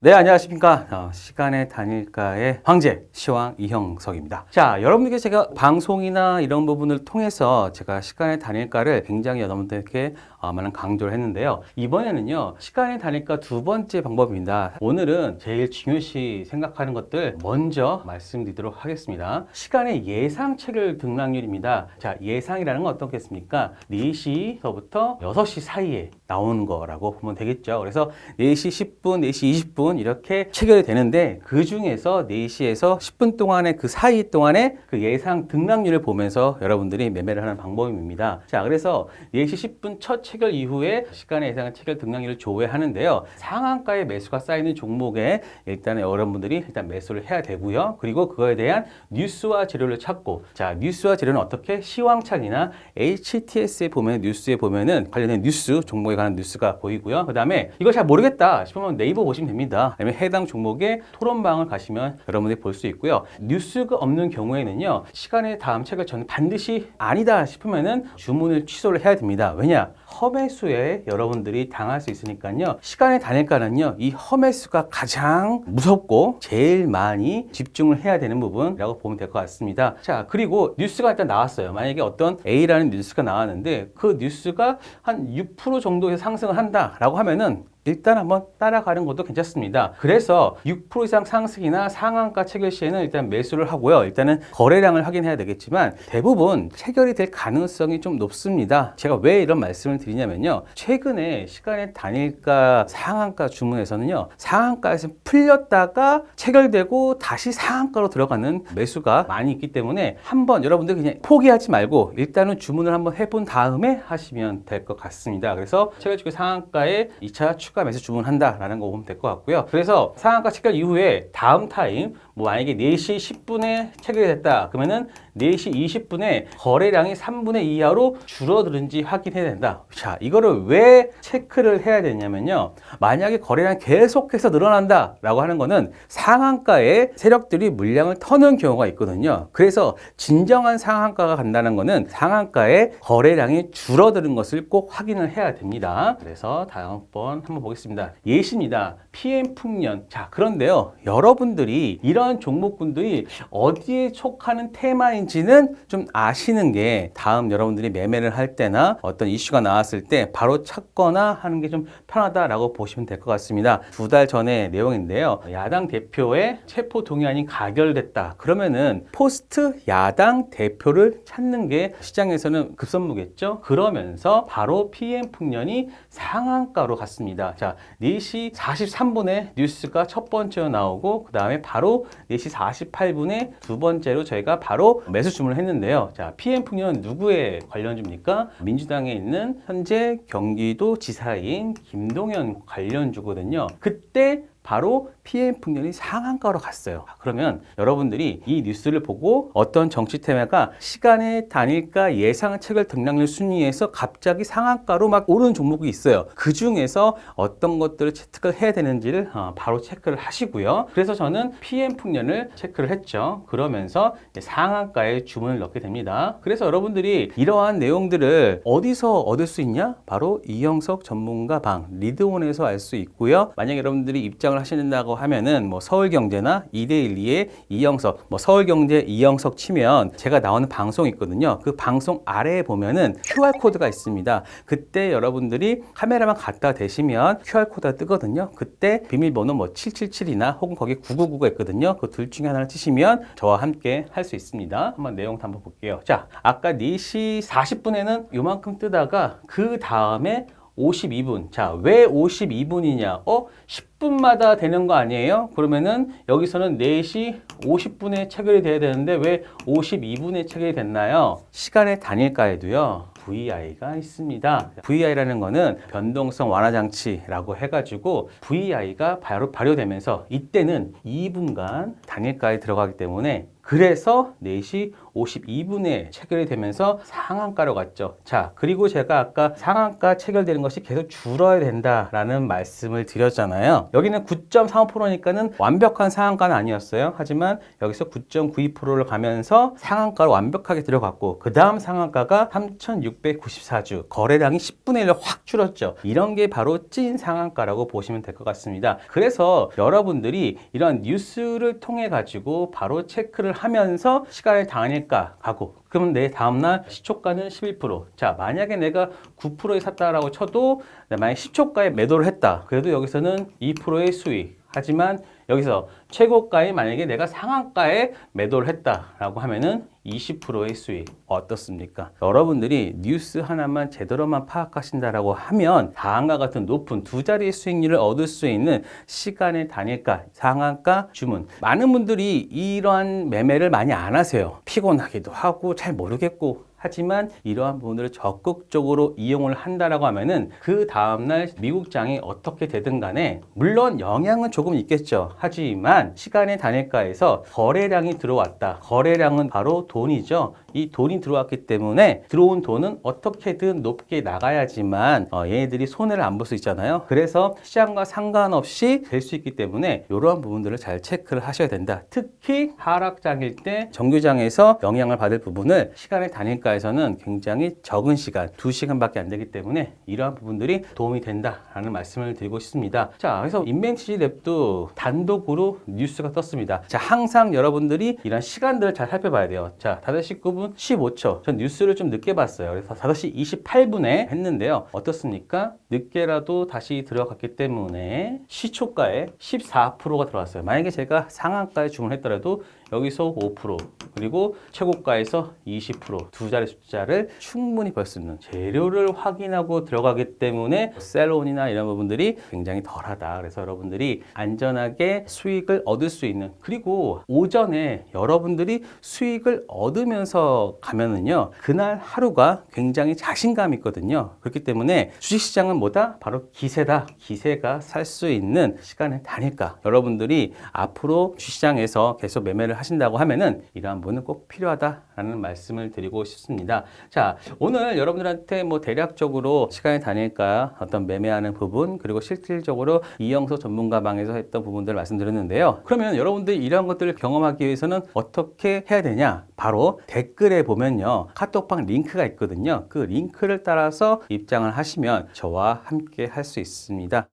네, 안녕하십니까. 어, 시간의 단일가의 황제, 시황 이형석입니다. 자, 여러분들께 제가 방송이나 이런 부분을 통해서 제가 시간의 단일가를 굉장히 여러분들께 어, 많은 강조를 했는데요. 이번에는요, 시간의 단일가 두 번째 방법입니다. 오늘은 제일 중요시 생각하는 것들 먼저 말씀드리도록 하겠습니다. 시간의 예상 체결 등락률입니다. 자, 예상이라는 건 어떻겠습니까? 4시서부터 6시 사이에 나오는 거라고 보면 되겠죠. 그래서 4시 10분, 4시 20분 이렇게 체결이 되는데 그 중에서 4시에서 10분 동안의 그 사이 동안에 그 예상 등락률을 보면서 여러분들이 매매를 하는 방법입니다. 자, 그래서 4시 10분 첫 체결 이후에 시간의 예상 체결 등락률을 조회하는데요. 상한가의 매수가 쌓이는 종목에 일단은 여러분들이 일단 매수를 해야 되고요. 그리고 그거에 대한 뉴스와 재료를 찾고 자, 뉴스와 재료는 어떻게 시황창이나 HTS에 보면 뉴스에 보면은 관련된 뉴스 종목에 관한 뉴스가 보이고요. 그 다음에 이거 잘 모르겠다 싶으면 네이버 보시면 됩니다. 아니면 해당 종목의 토론방을 가시면 여러분들이 볼 수 있고요. 뉴스가 없는 경우에는요. 시간의 다음 책을 저는 반드시 아니다 싶으면은 주문을 취소를 해야 됩니다. 왜냐? 험해수에 여러분들이 당할 수 있으니까요. 시간의 단일가는요. 이 험해수가 가장 무섭고 제일 많이 집중을 해야 되는 부분이라고 보면 될 것 같습니다. 자, 그리고 뉴스가 일단 나왔어요. 만약에 어떤 A라는 뉴스가 나왔는데 그 뉴스가 한 6% 정도의 상승을 한다라고 하면은 일단 한번 따라가는 것도 괜찮습니다. 그래서 6% 이상 상승이나 상한가 체결 시에는 일단 매수를 하고요. 일단은 거래량을 확인해야 되겠지만 대부분 체결이 될 가능성이 좀 높습니다. 제가 왜 이런 말씀을 드리냐면요. 최근에 시간의 단일가 상한가 주문에서는요. 상한가에서 풀렸다가 체결되고 다시 상한가로 들어가는 매수가 많이 있기 때문에 한번 여러분들 그냥 포기하지 말고 일단은 주문을 한번 해본 다음에 하시면 될 것 같습니다. 그래서 체결 주기 상한가에 2차 추가 매수 주문한다라는 거 보면 될 것 같고요. 그래서 상한가 체결 이후에 다음 타임 뭐 만약에 4시 10분에 체결이 됐다 그러면은 4시 20분에 거래량이 3분의 2 이하로 줄어드는지 확인해야 된다. 자, 이거를 왜 체크를 해야 되냐면요. 만약에 거래량이 계속해서 늘어난다라고 하는 거는 상한가에 세력들이 물량을 터는 경우가 있거든요. 그래서 진정한 상한가가 간다는 거는 상한가에 거래량이 줄어드는 것을 꼭 확인을 해야 됩니다. 그래서 다음번 한번 보겠습니다. 예시입니다. PM 풍년. 자, 그런데요. 여러분들이 이런 종목군들이 어디에 속하는 테마인지는 좀 아시는 게 다음 여러분들이 매매를 할 때나 어떤 이슈가 나왔을 때 바로 찾거나 하는 게 좀 편하다라고 보시면 될 것 같습니다. 두 달 전의 내용인데요. 야당 대표의 체포 동의안이 가결됐다. 그러면은 포스트 야당 대표를 찾는 게 시장에서는 급선무겠죠. 그러면서 바로 PM 풍년이 상한가로 갔습니다. 자, 4시 43분에 뉴스가 첫 번째로 나오고 그 다음에 바로 4시 48분에 두 번째로 저희가 바로 매수 주문을 했는데요. 자, PM 풍년은 누구의 관련주입니까? 민주당에 있는 현재 경기도 지사인 김동연 관련주거든요. 그때 바로 PM 풍년이 상한가로 갔어요. 그러면 여러분들이 이 뉴스를 보고 어떤 정치 테마가 시간의 단일가 예상 체결 등락률 순위에서 갑자기 상한가로 막 오르는 종목이 있어요. 그 중에서 어떤 것들을 체크를 해야 되는지를 어, 바로 체크를 하시고요. 그래서 저는 PM 풍년을 체크를 했죠. 그러면서 상한가에 주문을 넣게 됩니다. 그래서 여러분들이 이러한 내용들을 어디서 얻을 수 있냐? 바로 이영석 전문가 방 리드온에서 알 수 있고요. 만약 여러분들이 입장을 하신다고 하면은 뭐 서울경제나 2대12의 이영석, 뭐 서울경제 이영석 치면 제가 나오는 방송이 있거든요. 그 방송 아래에 보면은 QR 코드가 있습니다. 그때 여러분들이 카메라만 갖다 대시면 QR 코드가 뜨거든요. 그때 비밀번호 뭐 777이나 혹은 거기 999가 있거든요. 그 둘 중에 하나를 치시면 저와 함께 할 수 있습니다. 한번 내용 한번 볼게요. 자, 아까 4시 40분에는 요만큼 뜨다가 그 다음에 52분. 자, 왜 52분이냐? 어? 10분마다 되는 거 아니에요? 그러면은 여기서는 4시 50분에 체결이 돼야 되는데 왜 52분에 체결이 됐나요? 시간의 단일가에도요. VI가 있습니다. VI라는 거는 변동성 완화 장치라고 해가지고 VI가 바로 발효되면서 이때는 2분간 단일가에 들어가기 때문에 그래서 4시 52분에 체결이 되면서 상한가로 갔죠. 자, 그리고 제가 아까 상한가 체결되는 것이 계속 줄어야 된다라는 말씀을 드렸잖아요. 여기는 9.35%니까는 완벽한 상한가는 아니었어요. 하지만 여기서 9.92%를 가면서 상한가로 완벽하게 들어갔고 그 다음 상한가가 3,694주 거래량이 10분의 1로 확 줄었죠. 이런 게 바로 찐 상한가라고 보시면 될 것 같습니다. 그래서 여러분들이 이런 뉴스를 통해 가지고 바로 체크를 하면서 시간의 단일 가 가고 그러면 내 다음날 시초가는 11%. 자, 만약에 내가 9%에 샀다라고 쳐도 만약 10초가에 매도를 했다. 그래도 여기서는 2%의 수익. 하지만 여기서 최고가에 만약에 내가 상한가에 매도를 했다라고 하면은 20%의 수익 어떻습니까? 여러분들이 뉴스 하나만 제대로만 파악하신다라고 하면 다음과 같은 높은 두 자리의 수익률을 얻을 수 있는 시간의 단일가, 상한가, 주문. 많은 분들이 이러한 매매를 많이 안 하세요. 피곤하기도 하고 잘 모르겠고 하지만 이러한 부분들을 적극적으로 이용을 한다라고 하면은 그 다음날 미국장이 어떻게 되든 간에 물론 영향은 조금 있겠죠. 하지만 시간의 단일가에서 거래량이 들어왔다. 거래량은 바로 돈이죠. 이 돈이 들어왔기 때문에 들어온 돈은 어떻게든 높게 나가야지만 어, 얘네들이 손해를 안 볼 수 있잖아요. 그래서 시장과 상관없이 될 수 있기 때문에 이러한 부분들을 잘 체크를 하셔야 된다. 특히 하락장일 때 정규장에서 영향을 받을 부분을 시간의 단일가에서는 굉장히 적은 시간, 2시간밖에 안 되기 때문에 이러한 부분들이 도움이 된다라는 말씀을 드리고 싶습니다. 자, 그래서 인벤치리 랩도 단독으로 뉴스가 떴습니다. 자, 항상 여러분들이 이런 시간들을 잘 살펴봐야 돼요. 자, 5시 19분 15초. 전 뉴스를 좀 늦게 봤어요. 그래서 5시 28분에 했는데요. 어떻습니까? 늦게라도 다시 들어갔기 때문에 시초가에 14%가 들어왔어요. 만약에 제가 상한가에 주문했더라도 여기서 5% 그리고 최고가에서 20%두 자리 숫자를 충분히 벌 수 있는 재료를 확인하고 들어가기 때문에 셀론이나 이런 부분들이 굉장히 덜하다. 그래서 여러분들이 안전하게 수익을 얻을 수 있는 그리고 오전에 여러분들이 수익을 얻으면서 가면은요 그날 하루가 굉장히 자신감 있거든요. 그렇기 때문에 주식시장은 뭐다? 바로 기세다. 기세가 살 수 있는 시간의 단일가. 여러분들이 앞으로 주식시장에서 계속 매매를 하신다고 하면은 이러한 부분은 꼭 필요하다 라는 말씀을 드리고 싶습니다. 자, 오늘 여러분들한테 뭐 대략적으로 시간의 단일가 어떤 매매하는 부분 그리고 실질적으로 이영서 전문가 방에서 했던 부분들을 말씀드렸는데요. 그러면 여러분들이 이러한 것들을 경험하기 위해서는 어떻게 해야 되냐? 바로 댓글에 보면요. 카톡방 링크가 있거든요. 그 링크를 따라서 입장을 하시면 저와 함께 할 수 있습니다.